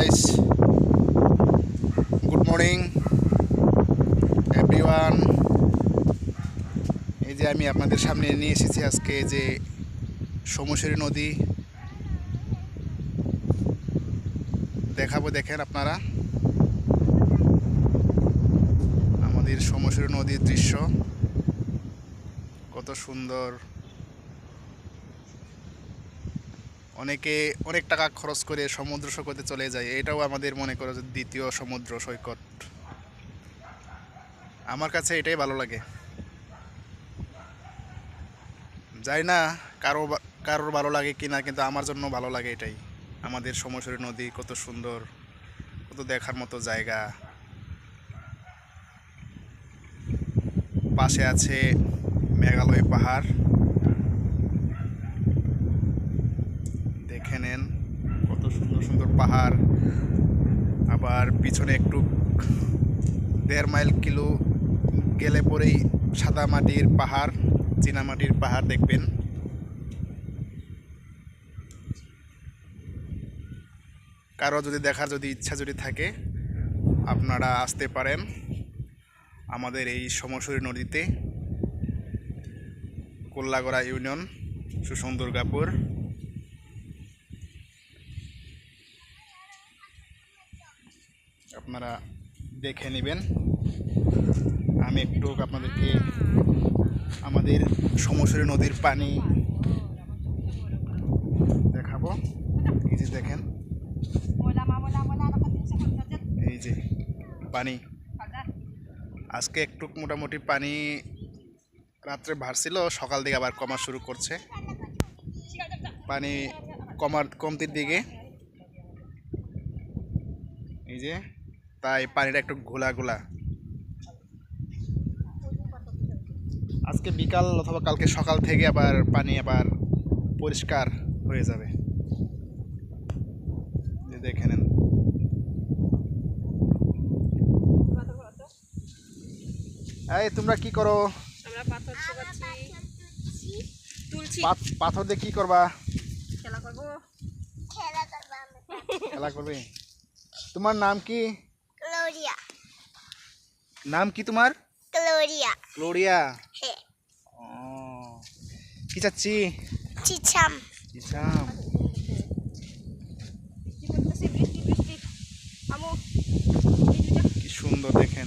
Guys good morning everyone এই যে আমি আপনাদের সামনে নিয়ে এসেছি আজকে যে সমুশরী নদী। দেখাবো, দেখেন আপনারা। আমাদের সমুশরী নদীর দৃশ্য। কত সুন্দর। অনেকে অনেক টাকা খরচ করে সমুদ্র সৈকতে চলে যায়, এটাও আমাদের মনে করো যে দ্বিতীয় সমুদ্র সৈকত। আমার কাছে এটাই ভালো লাগে। যাই না কারও কারোর ভালো লাগে কি না কিন্তু আমার জন্য ভালো লাগে এটাই। আমাদের সমসরী নদী কত সুন্দর, কত দেখার মতো জায়গা। পাশে আছে মেঘালয় পাহাড়। দেখে নেন। কত সুন্দর সুন্দর পাহাড়। আবার পিছনে একটু দেড় মাইল কিলো গেলে পরেই সাদা মাটির পাহাড় চীনামাটির পাহাড় দেখবেন। কারও যদি দেখার যদি ইচ্ছা যদি থাকে, আপনারা আসতে পারেন আমাদের এই সমসরী নদীতে। কোল্লাগড়া ইউনিয়ন সুসং আপনারা দেখে নেবেন। আমি একটু আপনাদেরকে আমাদের সমসরী নদীর পানি দেখাবো। এই যে দেখেন. এই যে পানি। আজকে একটু মোটামুটি পানি রাত্রে ভারছিল সকাল দিকে আবার কমা শুরু করছে। পানি কমার কমতির দিকে। এই যে তাই পানিটা একটু ঘোলা ঘোলা। আজকে বিকাল অথবা কালকে সকাল থেকে আবার পানি আবার পরিষ্কার হয়ে যাবে। দেখে নেন। এই তোমরা কি করো? আমরা পাথর তুলছি পাথর দিয়ে কি করবা? খেলা করব। খেলা করবে? তোমার নাম কি. নাম কি তোমার? ক্লোরিয়া। ক্লোরিয়া। He. ও। কি চাচ্ছি? চিচাম চিচাম কি করতেছে বৃষ্টি বৃষ্টি। আমু। এই দুটা কি সুন্দর দেখেন।